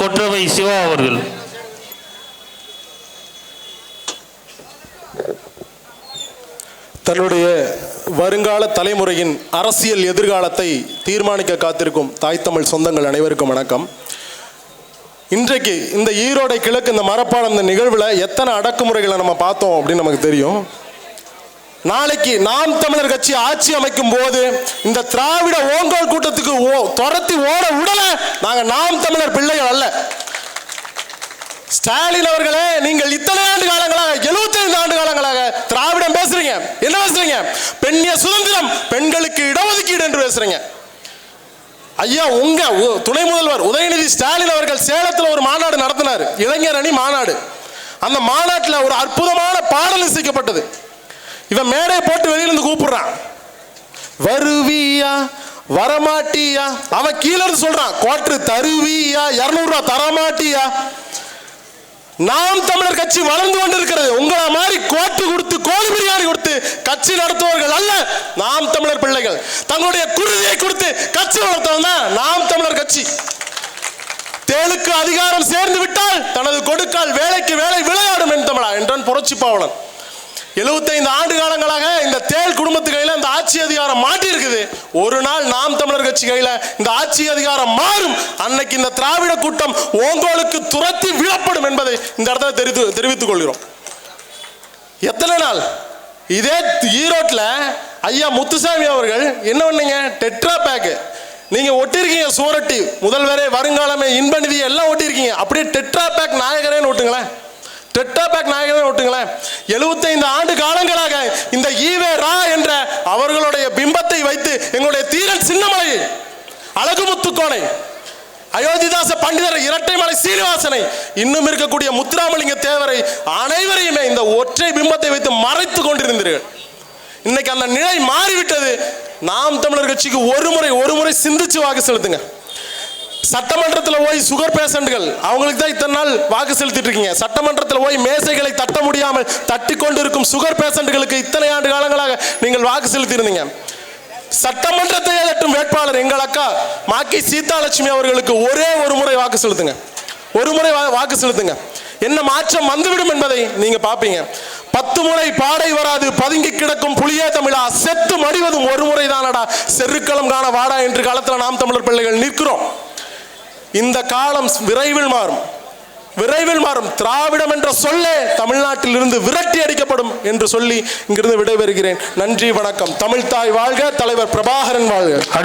கொற்றவை சிவா அவர்கள். தன்னுடைய வருங்கால தலைமுறையின் அரசியல் எதிர்காலத்தை தீர்மானிக்க காத்திருக்கும் தாய் தமிழ் சொந்தங்கள் அனைவருக்கும் வணக்கம். இன்றைக்கு இந்த ஈரோடை கிழக்கு இந்த மரப்பாலம் இந்த நிகழ்வில் எத்தனை அடக்குமுறைகளை நம்ம பார்த்தோம் அப்படின்னு நமக்கு தெரியும். நாளைக்கு நாம் தமிழர் கட்சி ஆட்சி அமைக்கும் போது இந்த திராவிட ஓங்கோல் கூட்டத்துக்கு ஓ- துரத்தி ஓட உடல நாங்க நாம் தமிழர் பிள்ளைகள் அல்ல. ஸ்டாலின் அவர்களே நீங்கள் இத்தனை ஆண்டு காலங்களாக 75 ஆண்டு காலங்களாக திராவிடம் பேசுறீங்க. என்ன பேசுறீங்க? பெண்ணிய சுதந்திரம் பெண்களுக்கு இடஒதுக்கீடு என்று பேசுறீங்க. ஐயா உங்க துணை முதல்வர் உதயநிதி ஸ்டாலின் அவர்கள் சேலத்தில் ஒரு மாநாடு நடத்தினார். இளைஞர் அணி மாநாடு. அந்த மாநாட்டில் ஒரு அற்புதமான பாடல் இசைக்கப்பட்டது இவன் மேடை போட்டு வெளியிலிருந்து கூப்பிடுறான். வருவியா? வரமாட்டியா? அவன் கீழே இருந்து சொல்றான் கோட்டு தருவியா? இருநூறு ரூபா தரமாட்டியா? நாம் தமிழர் கட்சி வளர்ந்து கொண்டிருக்கிறது. உங்களை மாதிரி கோட்டு கொடுத்து கோழி பிரியாணி கொடுத்து கட்சி நடத்துவர்கள் அல்ல நாம் தமிழர் பிள்ளைகள். தங்களுடைய குருதியை கொடுத்து கட்சி வளர்த்தவன் தான் நாம் தமிழர் கட்சி. தேளுக்கு அதிகாரம் சேர்ந்து விட்டால் தனது கொடுக்கால் வேலைக்கு வேலை விளையாடும் என் தமிழா என்றான் புரட்சி பாவலன். 75 ஆண்டு காலங்களாக இந்த தேல் குடும்பத்து கையில் இந்த ஆட்சி அதிகாரம் மாட்டி இருக்குது ஒரு நாள் நாம் தமிழர் கட்சி கையில் இந்த ஆட்சி அதிகாரம் மாறும். அன்னைக்கு இந்த திராவிட கூட்டம் ஓங்கோலுக்கு துரத்தி விழப்படும் என்பதை இந்த இடத்துல தெரிவித்து தெரிவித்துக் கொள்கிறோம். எத்தனை நாள்? இதே ஈரோட்டில் ஐயா முத்துசாமி அவர்கள் என்ன பண்ணீங்க? டெட்ரா பேக்கு நீங்கள் ஒட்டிருக்கீங்க சூரட்டி முதல்வரே வருங்காலமே இன்ப நிதி எல்லாம் ஒட்டியிருக்கீங்க அப்படியே டெட்ரா பேக் நாயகரேன்னு ஒட்டுங்களேன். டெட்டாபேக் பேக் நாயகரே ஒட்டுங்களேன் 75 ஆண்டு காலங்களாக இந்த ஈவே ரா என்ற அவர்களுடைய பிம்பத்தை வைத்து எங்களுடைய தீரன் சின்னமலையை அழகுமுத்துக்கோனை அயோத்திதாச பண்டிதர் இரட்டைமலை சீனிவாசனை இன்னும் இருக்கக்கூடிய முத்துராமலிங்க தேவரை அனைவரையுமே இந்த ஒற்றை பிம்பத்தை வைத்து மறைத்து கொண்டிருந்தீர்கள். இன்னைக்கு அந்த நிலை மாறிவிட்டது. நாம் தமிழர் கட்சிக்கு ஒரு முறை ஒரு முறை சிந்திச்சு வாக்கு செலுத்துங்க. சட்டமன்றத்தில் போய் சுகர் பேஷண்ட்கள் அவங்களுக்கு தான் இத்தனை நாள் வாக்கு செலுத்திட்டு இருக்கீங்க. சட்டமன்றத்தில் போய் மேசைகளை தட்ட முடியாமல் தட்டி கொண்டிருக்கும் சுகர் பேஷண்ட்களுக்கு இத்தனை ஆண்டு காலங்களாக நீங்கள் வாக்கு செலுத்தியிருந்தீங்க. சட்டமன்றத்தை எழட்டும் வேட்பாளர் எங்கள் அக்கா மாக்கி சீதாலட்சுமி அவர்களுக்கு ஒரே ஒரு முறை வாக்கு செலுத்துங்க. ஒரு முறை வாக்கு செலுத்துங்க. என்ன மாற்றம் வந்துவிடும் என்பதை நீங்க பாப்பீங்க பத்து முறை பாடை வராது பதுங்கி கிடக்கும் புலியே தமிழா செத்து மடிவதும் ஒரு முறை தானடா. செருக்களம் காண வாடா என்று காலத்தில் நாம் தமிழர் பிள்ளைகள் நிற்கிறோம். இந்த காலம் விரைவில் மாறும். விரைவில் மாறும். திராவிடம் என்ற சொல்லே தமிழ்நாட்டில் இருந்து விரட்டி அடிக்கப்படும் என்று சொல்லி இங்கிருந்து விடைபெறுகிறேன். நன்றி வணக்கம். தமிழ்தாய் வாழ்க தலைவர் பிரபாகரன் வாழ்க.